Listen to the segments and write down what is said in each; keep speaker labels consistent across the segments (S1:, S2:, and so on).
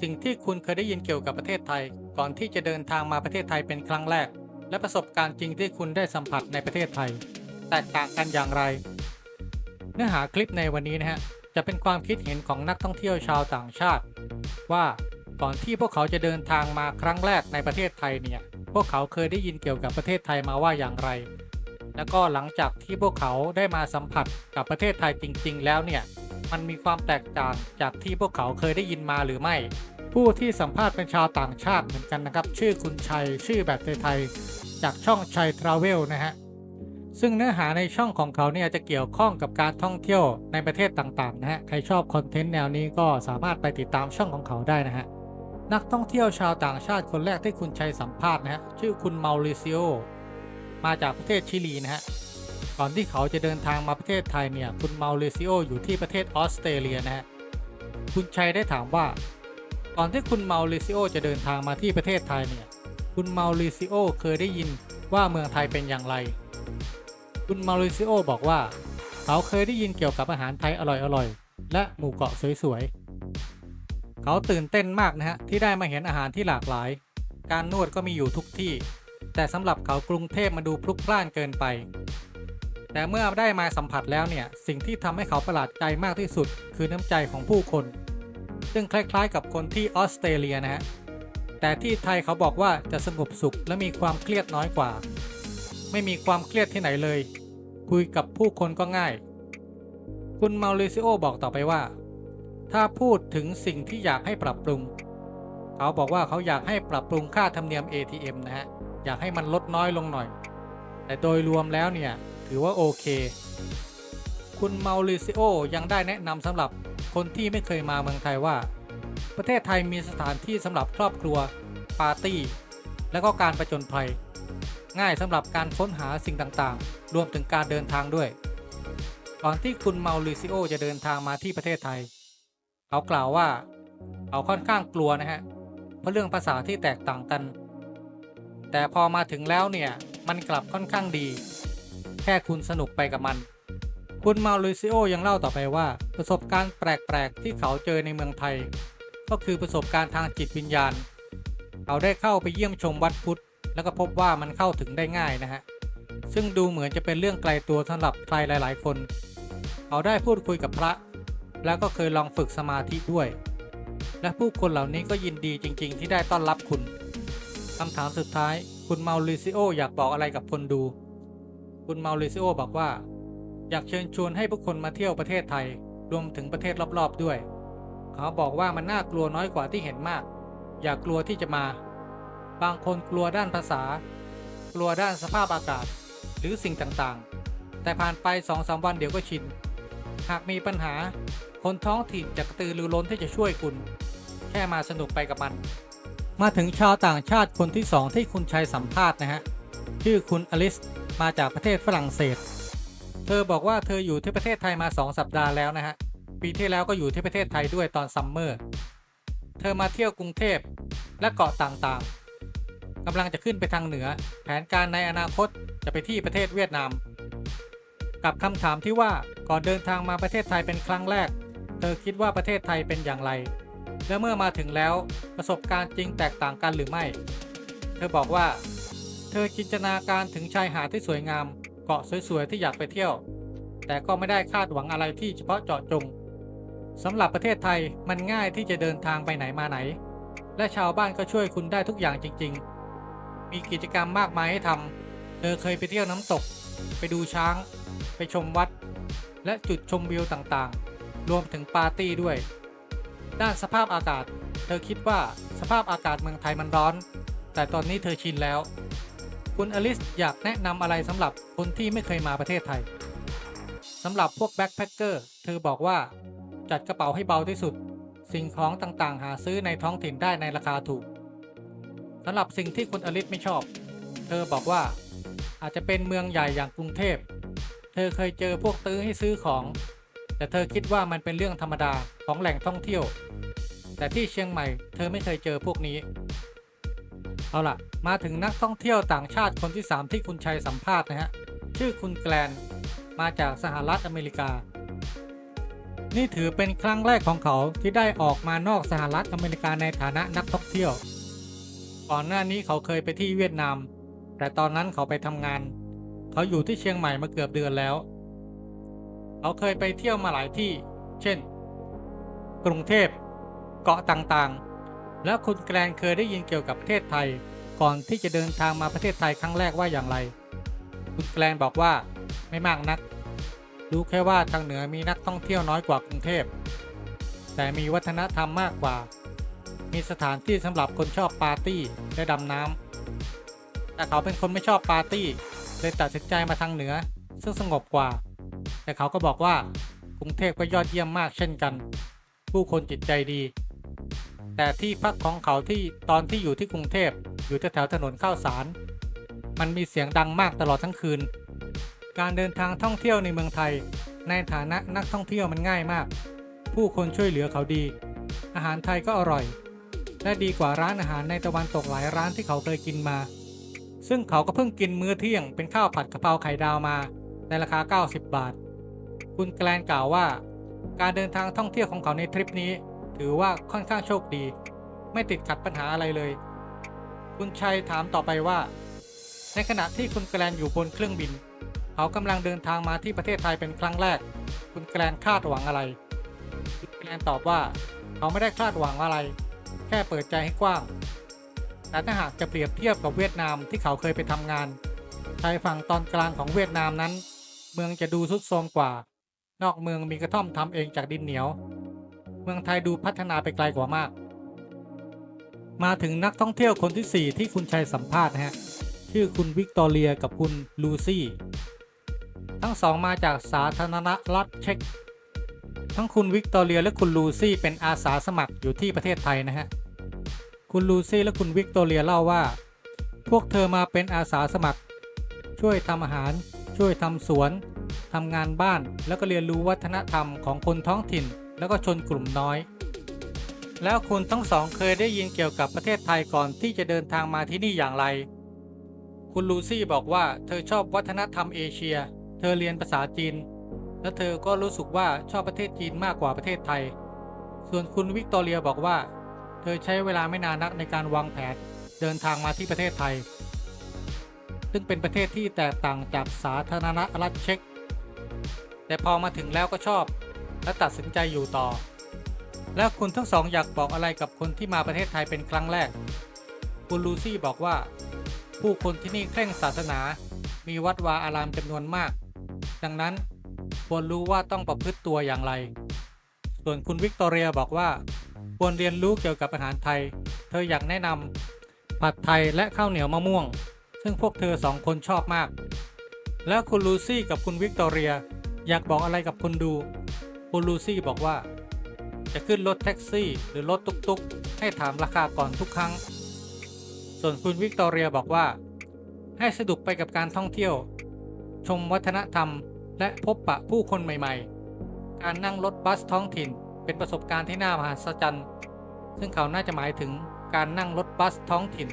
S1: สิ่งที่คุณเคยได้ยินเกี่ยวกับประเทศไทย ก่อนที่จะเดินทางมาประเทศไทยเป็นครั้งแรก และประสบการณ์จริงที่คุณได้สัมผัสในประเทศไทย แตกต่างกันอย่างไร เนื้อหาคลิปในวันนี้นะฮะจะเป็นความคิดเห็นของนักท่องเที่ยวชาวต่างชาติ ว่าก่อนที่พวกเขาจะเดินทางมาครั้งแรกในประเทศไทยเนี่ยพวกเขาเคยได้ยินเกี่ยวกับประเทศไทยมาว่าอย่างไร แล้วก็หลังจากที่พวกเขาได้มาสัมผัสกับประเทศไทยจริง ๆ แล้วเนี่ย มันมีความแตกต่างจากที่พวกเขาเคยได้ยินมาหรือไม่ ผู้ที่สัมภาษณ์เป็นชาวต่างชาติเหมือนกันนะครับ ชื่อคุณชัย ชื่อแบบไทยๆจากช่องชัยทราเวลนะฮะซึ่งเนื้อหาในช่องของเขาเนี่ยจะเกี่ยวข้องกับการท่องเที่ยวในประเทศต่างๆนะฮะ ใครชอบคอนเทนต์แนวนี้ก็สามารถไปติดตามช่องของเขาได้นะฮะ นักท่องเที่ยวชาวต่างชาติคนแรกที่คุณชัยสัมภาษณ์นะฮะ ชื่อคุณเมาริซิโอ มาจากประเทศชิลีนะฮะ ก่อนที่เขาจะเดินทางมาประเทศไทยเนี่ย คุณเมาริซิโออยู่ที่ประเทศออสเตรเลียนะฮะ คุณชัยได้ถามว่า ก่อนที่คุณเมาริซิโอจะเดินทางมาที่ประเทศไทยเนี่ย คุณเมาริซิโอเคยได้ยินว่าเมืองไทยเป็นอย่างไร คุณมาริซิโอบอกว่า เขาเคยได้ยินเกี่ยวกับอาหารไทยอร่อยๆ และหมู่เกาะสวยๆ เขาตื่นเต้นมากนะฮะที่ได้มาเห็นอาหารที่หลากหลาย การนวดก็มีอยู่ทุกที่ แต่สำหรับเขากรุงเทพมาดูพลุกพล่านเกินไป แต่เมื่อได้มาสัมผัสแล้วเนี่ย สิ่งที่ทำให้เขาประหลาดใจมากที่สุด คือน้ำใจของผู้คน ซึ่งคล้ายๆกับคนที่ออสเตรเลียนะฮะ แต่ที่ไทยเขาบอกว่าจะสงบสุขและมีความเครียดน้อยกว่า ไม่มีความเครียดที่ไหนเลย คุยกับผู้คนก็ง่าย คุณมาริซิโอบอกต่อไปว่า ถ้าพูดถึงสิ่งที่อยากให้ปรับปรุง เขาบอกว่าเขาอยากให้ปรับปรุงค่าธรรมเนียม ATM นะฮะ อยากให้มันลดน้อยลงหน่อย แต่โดยรวมแล้วเนี่ย ถือว่าโอเค คุณเมาริซิโอยังได้แนะนำสำหรับคนที่ไม่เคยมาเมืองไทยว่า ประเทศไทยมีสถานที่สำหรับครอบครัว ปาร์ตี้ และก็การประจนภัย ง่ายสำหรับการค้นหาสิ่งต่างๆ รวมถึงการเดินทางด้วย ก่อนที่คุณเมาริซิโอจะเดินทางมาที่ประเทศไทย เขากล่าวว่าเขาค่อนข้างกลัวนะฮะเพราะเรื่องภาษาที่แตกต่างกัน แต่พอมาถึงแล้วเนี่ยมันกลับค่อนข้างดี แค่คุณสนุกไปกับมัน คุณมาริซิโอยังเล่าต่อไปว่า ประสบการณ์แปลกๆ ที่เขาเจอในเมืองไทย ก็คือประสบการณ์ทางจิตวิญญาณ เขาได้เข้าไปเยี่ยมชมวัดพุทธ แล้วก็พบว่ามันเข้าถึงได้ง่ายนะฮะ ซึ่งดูเหมือนจะเป็นเรื่องไกลตัวสำหรับใครหลาย ๆ คน เขาได้พูดคุยกับพระ แล้วก็เคยลองฝึกสมาธิด้วย และผู้คนเหล่านี้ก็ยินดีจริง ๆ ที่ได้ต้อนรับคุณคำถามสุดท้ายคุณมาริซิโออยากบอกอะไรกับคนดู คุณมาริซิโอบอกว่า อยากเชิญชวนให้ผู้คนมาเที่ยวประเทศไทย รวมถึงประเทศรอบๆด้วย เขาบอกว่ามันน่ากลัวน้อยกว่าที่เห็นมาก อย่ากกลัวที่จะมา บางคนกลัวด้านภาษา กลัวด้านสภาพอากาศ หรือสิ่งต่างๆ แต่ผ่านไป2องสาวันเดี๋ยวก็ชิน หากมีปัญหา คนท้องถิ่นจะกระตือรือร้นที่จะช่วยคุณ แค่มาสนุกไปกับมัน มาถึงชาวต่างชาติคนที่สองที่คุณชัยสัมภาษณ์นะฮะชื่อคุณอลิส มาจากประเทศฝรั่งเศส เธอบอกว่าเธออยู่ที่ประเทศไทยมา 2 สัปดาห์แล้วนะฮะ ปีที่แล้วก็อยู่ที่ประเทศไทยด้วยตอนซัมเมอร์ เธอมาเที่ยวกรุงเทพและเกาะต่างๆกำลังจะขึ้นไปทางเหนือ แผนการในอนาคตจะไปที่ประเทศเวียดนาม กับคำถามที่ว่าก่อนเดินทางมาประเทศไทยเป็นครั้งแรก เธอคิดว่าประเทศไทยเป็นอย่างไร และเมื่อมาถึงแล้วประสบการณ์จริงแตกต่างกันหรือไม่ เธอบอกว่า เธอจินตนาการถึงชายหาดที่สวยงาม เกาะสวยๆ ที่อยากไปเที่ยว แต่ก็ไม่ได้คาดหวังอะไรที่เฉพาะเจาะจงสำหรับประเทศไทยมันง่ายที่จะเดินทางไปไหนมาไหน และชาวบ้านก็ช่วยคุณได้ทุกอย่างจริง ๆ มีกิจกรรมมากมายให้ทำเธอเคยไปเที่ยวน้ำตก ไปดูช้าง ไปชมวัด และจุดชมวิวต่างๆ รวมถึงปาร์ตี้ด้วย ด้านสภาพอากาศ เธอคิดว่าสภาพอากาศเมืองไทยมันร้อน แต่ตอนนี้เธอชินแล้ว คุณอลิสอยากแนะนำอะไรสำหรับคนที่ไม่เคยมาประเทศไทยสำหรับพวกแบ็คแพคเกอร์เธอบอกว่า จัดกระเป๋าให้เบาที่สุด สิ่งของต่างๆ หาซื้อในท้องถิ่นได้ในราคาถูกสำหรับสิ่งที่คุณอลิสไม่ชอบ เธอบอกว่าอาจจะเป็นเมืองใหญ่อย่างกรุงเทพ เธอเคยเจอพวกตื้อให้ซื้อของ แต่เธอคิดว่ามันเป็นเรื่องธรรมดาของแหล่งท่องเที่ยว แต่ที่เชียงใหม่เธอไม่เคยเจอพวกนี้ เอาล่ะ มาถึงนักท่องเที่ยวต่างชาติคนที่ 3 ที่คุณชัยสัมภาษณ์นะฮะ ชื่อคุณแกลน มาจากสหรัฐอเมริกา นี่ถือเป็นครั้งแรกของเขาที่ได้ออกมานอกสหรัฐอเมริกาในฐานะนักท่องเที่ยว ก่อนหน้านี้เขาเคยไปที่เวียดนาม แต่ตอนนั้นเขาไปทำงาน เขาอยู่ที่เชียงใหม่มาเกือบเดือนแล้ว เขาเคยไปเที่ยวมาหลายที่ เช่น กรุงเทพ เกาะต่างๆ แล้วคุณแกรนเคยได้ยินเกี่ยวกับประเทศไทย ก่อนที่จะเดินทางมาประเทศไทยครั้งแรกว่าอย่างไร คุณแกรนบอกว่าไม่มากนัก รู้แค่ว่าทางเหนือมีนักท่องเที่ยวน้อยกว่ากรุงเทพ แต่มีวัฒนธรรมมากกว่า มีสถานที่สำหรับคนชอบปาร์ตี้และดำน้ำแต่เขาเป็นคนไม่ชอบปาร์ตี้เลยตัดสินใจมาทางเหนือ ซึ่งสงบกว่า แต่เขาก็บอกว่ากรุงเทพก็ยอดเยี่ยมมากเช่นกัน ผู้คนจิตใจดี แต่ที่พักของเขาที่ตอนที่อยู่ที่กรุงเทพอยู่แถวถนนข้าวสาร มันมีเสียงดังมากตลอดทั้งคืน การเดินทางท่องเที่ยวในเมืองไทย ในฐานะนักท่องเที่ยวมันง่ายมาก ผู้คนช่วยเหลือเขาดี อาหารไทยก็อร่อย และดีกว่าร้านอาหารในตะวันตกหลายร้านที่เขาเคยกินมา ซึ่งเขาก็เพิ่งกินมื้อเที่ยงเป็นข้าวผัดกะเพราไข่ดาวมา ในราคา 90 บาท คุณแกลนกล่าวว่า การเดินทางท่องเที่ยวของเขาในทริปนี้ ถือว่าค่อนข้างโชคดี ไม่ติดขัดปัญหาอะไรเลย คุณชัยถามต่อไปว่า ในขณะที่คุณแกลนอยู่บนเครื่องบิน เขากำลังเดินทางมาที่ประเทศไทยเป็นครั้งแรก คุณแกลนคาดหวังอะไร คุณแกลนตอบว่า เขาไม่ได้คาดหวังอะไร แค่เปิดใจให้กว้างแต่ถ้าหากจะเปรียบเทียบกับเวียดนามที่เขาเคยไปทำงานชายฝั่งตอนกลางของเวียดนามนั้น เมืองจะดูทุดโทรมกว่า นอกเมืองมีกระท่อมทำเองจากดินเหนียว มืองไทยดูพัฒนาไปไกลกว่ามาก มาถึงนักท่องเที่ยวคนที่ 4 ที่คุณชัยสัมภาษณ์นะฮะชื่อคุณวิกตอเรียกับคุณลูซี่ทั้งสองมาจากสาธารณรัฐเช็กทั้งคุณวิกตอเรียและคุณลูซี่เป็นอาสาสมัครอยู่ที่ประเทศไทยนะฮะคุณลูซี่และคุณวิกตอเรียเล่าว่า พวกเธอมาเป็นอาสาสมัคร ช่วยทำอาหาร ช่วยทำสวนทำงานบ้าน แล้วก็เรียนรู้วัฒนธรรมของคนท้องถิ่น แล้วก็ชนกลุ่มน้อย แล้วคุณทั้งสองเคยได้ยินเกี่ยวกับประเทศไทยก่อนที่จะเดินทางมาที่นี่อย่างไร คุณลูซี่บอกว่าเธอชอบวัฒนธรรมเอเชีย เธอเรียนภาษาจีน และเธอก็รู้สึกว่าชอบประเทศจีนมากกว่าประเทศไทย ส่วนคุณวิกตอเรียบอกว่า เธอใช้เวลาไม่นานนักในการวางแผนเดินทางมาที่ประเทศไทย ซึ่งเป็นประเทศที่แตกต่างจากสาธารณรัฐเช็กแต่พอมาถึงแล้วก็ชอบ และตัดสินใจอยู่ต่อ แล้วคุณทั้งสองอยากบอกอะไรกับคนที่มาประเทศไทยเป็นครั้งแรก คุณลูซี่บอกว่า ผู้คนที่นี่เคร่งศาสนา มีวัดวาอารามจำนวนมาก ดังนั้นควรรู้ว่าต้องประพฤติตัวอย่างไร ส่วนคุณวิกตอเรียบอกว่า ควรเรียนรู้เกี่ยวกับอาหารไทย เธออยากแนะนำผัดไทยและข้าวเหนียวมะม่วง ซึ่งพวกเธอสองคนชอบมาก แล้วคุณลูซี่กับคุณวิกตอเรียอยากบอกอะไรกับคนดู คุณลูซี่บอกว่า จะขึ้นรถแท็กซี่หรือรถตุกๆ ให้ถามราคาก่อนทุกครั้ง ส่วนคุณวิกตอเรียบอกว่า ให้สนุกไปกับการท่องเที่ยว ชมวัฒนธรรม และพบปะผู้คนใหม่ๆ การนั่งรถบัสท้องถิ่นเป็นประสบการณ์ที่น่ามหัศจรรย์ซึ่งเขาน่าจะหมายถึงการนั่งรถบัสท้องถิ่น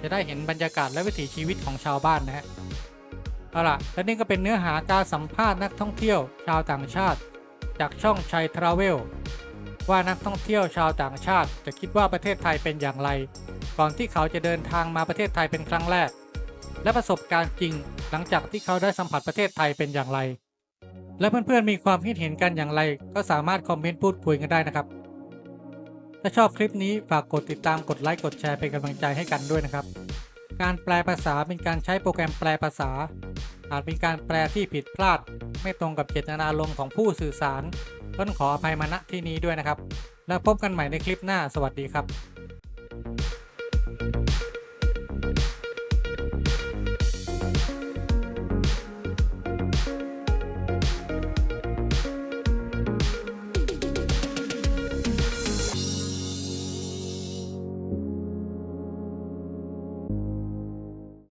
S1: จะได้เห็นบรรยากาศและวิถีชีวิตของชาวบ้านนะฮะเอาล่ะและนี่ก็เป็นเนื้อหาการสัมภาษณ์นักท่องเที่ยวชาวต่างชาติ จากช่องชัยทราเวลว่านักท่องเที่ยวชาวต่างชาติจะคิดว่าประเทศไทยเป็นอย่างไร ก่อนที่เขาจะเดินทางมาประเทศไทยเป็นครั้งแรก และประสบการณ์จริง หลังจากที่เขาได้สัมผัสประเทศไทยเป็นอย่างไร และเพื่อนๆมีความคิดเห็นกันอย่างไร ก็สามารถคอมเมนต์พูดคุยกันได้นะครับ ถ้าชอบคลิปนี้ฝากกดติดตามกดไลค์กดแชร์เป็นกำลังใจให้กันด้วยนะครับ การแปลภาษาเป็นการใช้โปรแกรมแปลภาษา อาจเป็นการแปลที่ผิดพลาด ไม่ตรงกับเจตนารมณ์ของผู้สื่อสาร ต้นขออภัยมาณที่นี้ด้วยนะครับ แล้วพบกันใหม่ในคลิปหน้าสวัสดีครับ